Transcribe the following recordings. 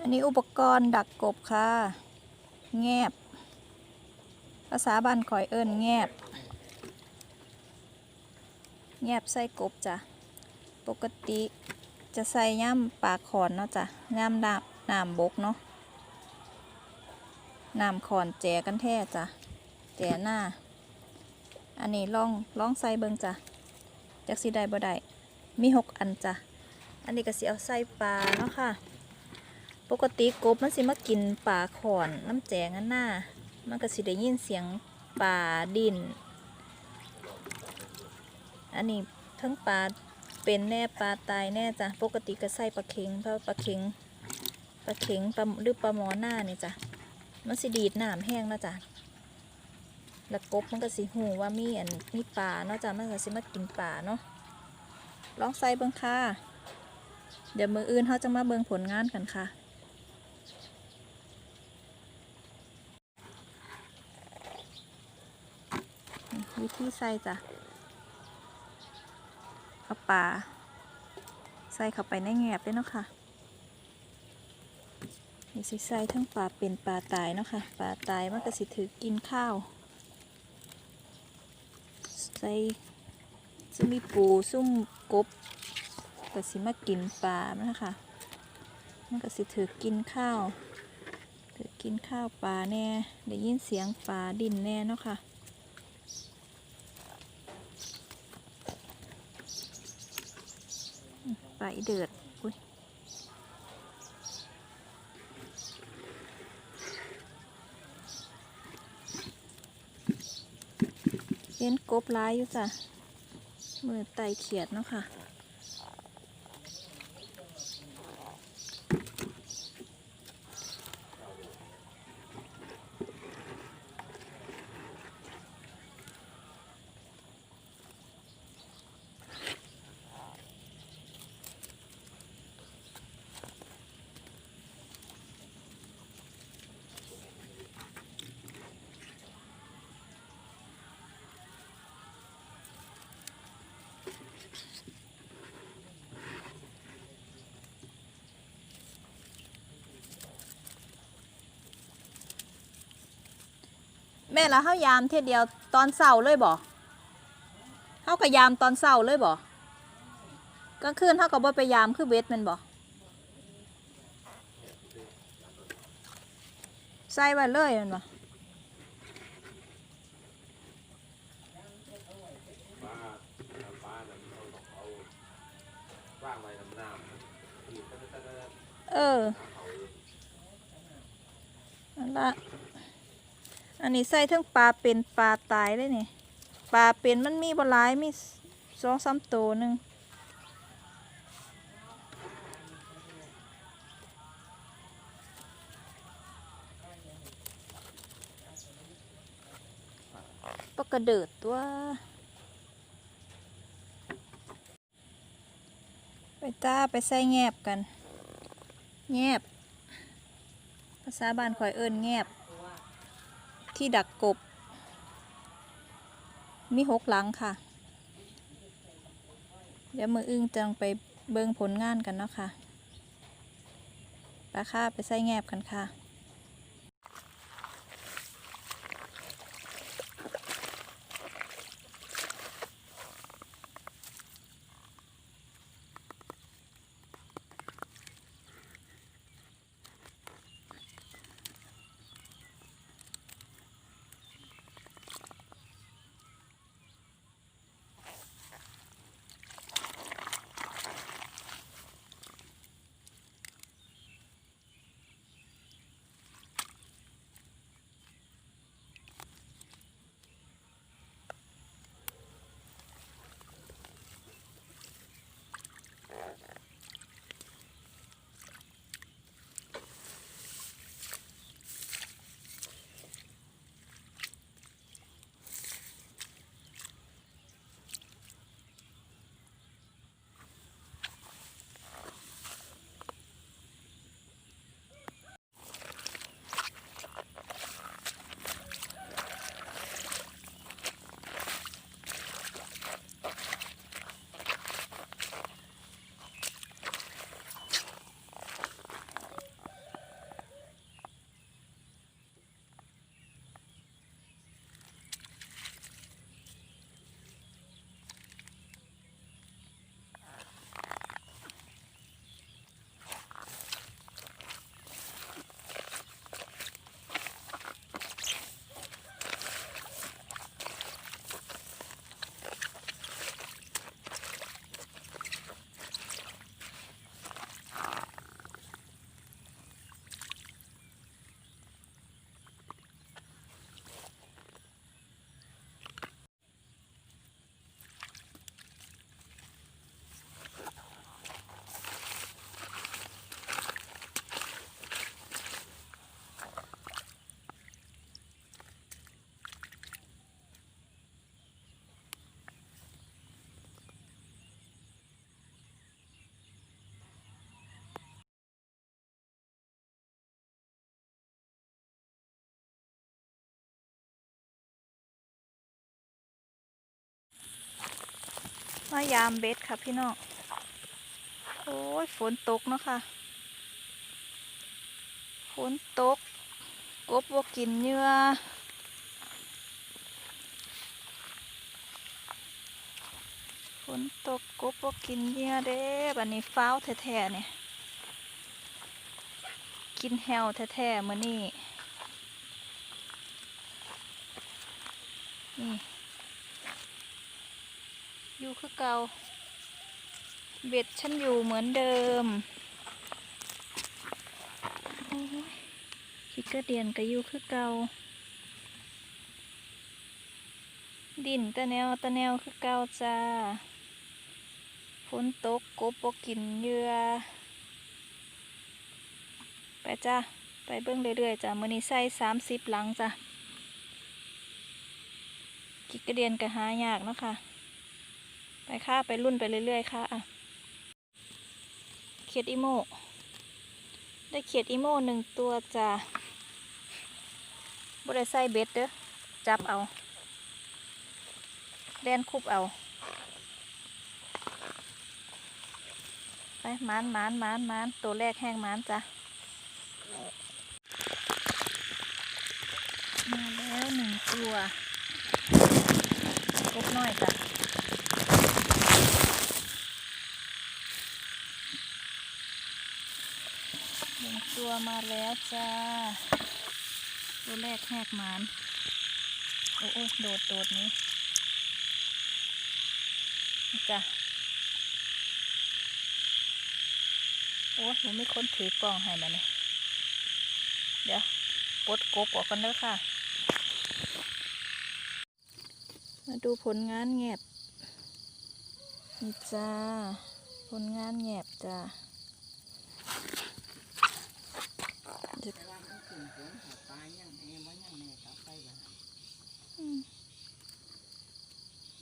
อันนี้อุปกรณ์ดักกบค่ะ แงบ ภาษาบ้านคอยเอิ้นแงบ แงบใส่กบจ้ะ ปกติจะใส่ย่ำปลาขอนเนาะจ้ะย่ำน้ำน้ำบกเนาะน้ำขอนแจกันแท้จ้ะ แจหน้า อันนี้ลองลองใส่เบิงจ้ะจักสิได้บ่ได้มีหกอันจ้ะ อันนี้ก็สิเอาใส่ปลาเนาะค่ะ ปกติกบมันสิมากินปลาขอนน้ำแจงอันหน้ามันก็สิได้ยินเสียงปลาดิน อันนี้ทั้งปลาเป็นแน่ปลาตายแน่จ้ะ ปกติก็ใส่ปลาเค็งเพราะปลาเค็งปลาเค็งปลาหรือปลาหมอหน้านี่จ้ะ มันสิดีดน้ำแห้งนะจ้ะแล้วกบมันก็สิหูว่ามีอันมีปลาเนาะจ้ะมันก็สิมากินปลาเนาะลองใส่เบิ่งค่ะ เดี๋ยวมืออื่นเขาจะมาเบิ่งผลงานกันค่ะ วิธีใส่จ้ะเอาปลาใส่เข้าไปในแงบเลยเนาะค่ะนี่สิใส่ทั้งปลาเป็นปลาตายเนาะค่ะปลาตายมันก็สิถือกินข้าว ใส่จะมีปูซุ่มกบก็สิมากินปลานะคะมันก็สิถือกินข้าว ถือกินข้าวปลาแน่ได้ยินเสียงปลาดินแน่เนาะค่ะ ปลาอี เดือดอุ้ยเห็นกบร้ายอยู่จ้ะมือไตเขียดเนาะค่ะ ม่ละเฮายามเทียเดียวตอนเสาร์เลยบ่เฮากับยามตอนเสาร์เลยบ่กลางคืนเฮากับบ่ไปยามคือเวทมันบ่ใส่ไว้เลยมันบ่ปลาปลาเออาว่น้ำน้ำขีดตะตะตะตะเออเขาอันละ อันนี้ใส่ทั้งปลาเป็นปลาตายเลยนี่ปลาเป็นมันมีบ่หลายมีสองสามตัวหนึ่งปลากระเดิดตัว ไปจ้าไปใส่แงบกัน แงบ ภาษาบ้านคอยเอิญแงบ ที่ดักกบ มีหกหลังค่ะ เดี๋ยวมืออึ้งจังไปเบิ่งผลงานกันเนาะค่ะปลาค่าไปใส่แงบกันค่ะ มายามเบ็ดค่ะพี่น้อง โอ้ยฝนตกเนาะค่ะ ฝนตก กบบ่กินเหยื่อฝนตกกบบ่กินเหยื่อเด้บัดนี้ฟ้าวแท้ๆเนี่ย กินแฮวแท้ๆมื้อนี้นี่ อยู่คือเก่าเบ็ดฉันอยู่เหมือนเดิมคิกกระเดียนก็อยู่คือเก่าดินตะแนวตะแนวคือเก่าจ้าฝนตกกบปกินเหยื่อไปจ้าไปเบิ้องเรื่อยๆจ้ามือนี้ใส่สามสิบหลังจ้ากิกกระเดียนก็หายากเนาะค่ะ ไปค่ะ ไปรุ่นไปเรื่อยๆค่ะเขียดอีโม ได้เขียดอีโมหนึ่งตัวจ้าบได้ใส่เบ็ดเด้อ จับเอาแดนคุบเอา ไปมานมานมานมานตัวแรกแห้งมานจ้ะ มาแล้วหนึ่งตัวกบน้อยจ้ะ หนึ่ง ตัวมาแล้วจ้า ตัวแรกแหกหมาน โอ้โอ้โดดโดดนี้นี่จ้ะโอ้หนูไม่ค้นถือกล้องให้มาเนี่ยเดี๋ยวปลดกบออกกันเด้อค่ะ มาดูผลงานแงบนี่จ้า ผลงานแงบจ้า แต่ว่ามันขึ้นฝนหาปลายังแม่บ่ยังแม่กลับไปบ่ อืม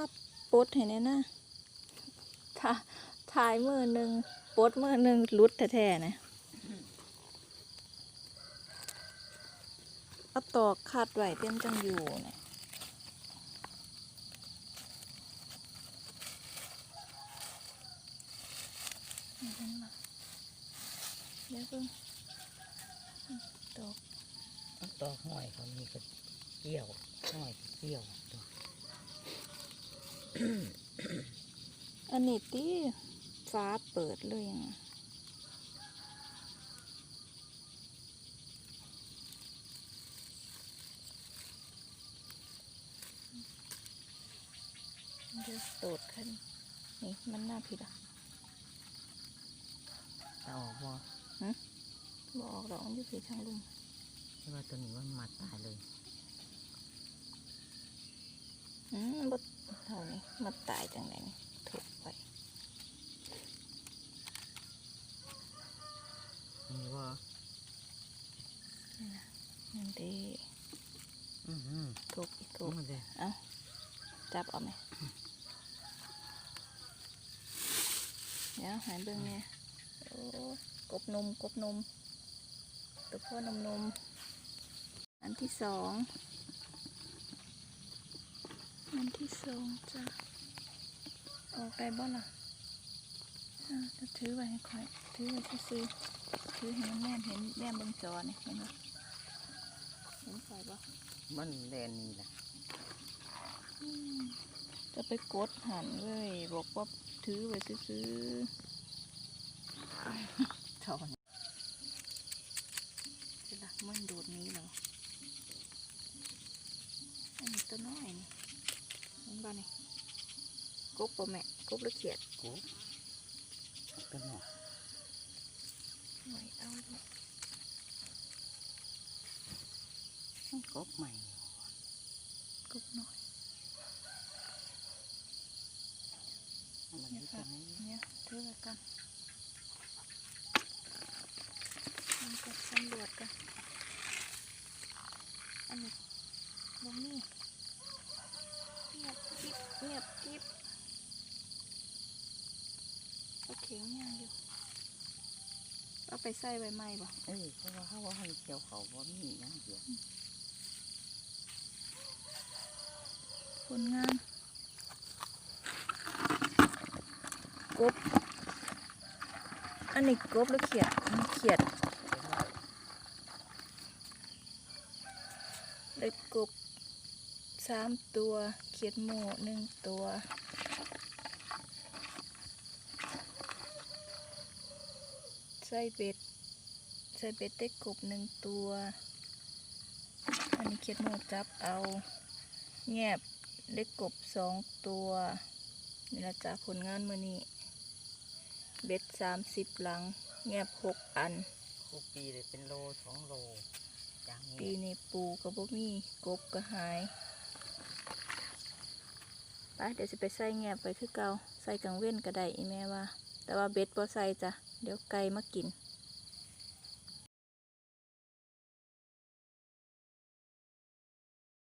มาปดให้แน่นะถ่าถ่ายมือหนึ่งปดมือหนึ่งรุดแท้ๆนะเอาตอกคัดไว้เต็มจังอยู่นะเห็นมาเดี๋ยวเพิ่งตอกเอาต่อห้อยเขามีก็เกี่ยวห้อยเกี่ยวตัว อันนี้ตีฟ้าเปิดเลยยังอะเดี๋ยวโดดขึ้น นี่มันน่าผิดอะจะออกบ่บออกดอกมันอยู่ผิดทางลุมใช่ว่าตัวนี้มันมาตายเลย อืมบด เท่านี้มาตายจังไหนนี่ถูกไปนี่ว่านั่นดีอือหือถูกอีกถูถูกกมาเลยเอาจับเอาไหมเดี๋ยวหายเบิ่งเนี่ยโอ้กบนมกบนมตัวพ่อนมนม อันที่สอง อันที่สองจ้ะออกได้บ้างล่ะอ่าจะถือไว้ให้ค่อย ถือไว้ซื้อๆถือให้มันแนมเห็นแนมเบนจอนี่เห็นไหมเห็นไฟปะมันแดนนี่แหละจะไปกดหันเลยบอกว่าถือไว้ซื้อๆ เท่านี้ จะละมันโดดหนี้แล้วอันนี้ตัวน้อยนี่เห็นบ้านี่ กบปะแม่กบหรือเขียดกูก็หนอกไม่เอาลูกกบใหม่กบน้อยมันเนี่นี่ยจะค่ะให้เนี่ยถือไว้กันมันก็สำรวจกันอันนี้บงนี่เงียบกิ๊บเงียบกิ๊บเอาเข็งย่างอยู่ เอาไปใส่ใบไม้บ่เออเพราะว่าเขาว่าให้เกี่ยวเขาบ่มีหยังเดียวผลงานกบ อันนี้กบหรือเขียดอันนี้เขียดได้กบสามตัว เขียดหมูหนึ่งตัว ใส่เบ็ด ใส่เบ็ดได้กบหนึ่งตัว อันนี้เขียดหมูจับเอาแงบได้กบสองตัวนี่ละจ้าผลงานมือนี้ เบ็ดสามสิบหลัง แงบหกอันคูปีเลยเป็นโลสองโลอย่างปีนี้นี้ปูก็บ่มีกบก็หายไปเดี๋ยวจะไปใส่แงบไปคือเก่าใส่กังเว้นก็ได้อีแม่ว่า แต่ว่าเบ็ดบ่ใส่จ้ะ เดี๋ยวไก่มากิน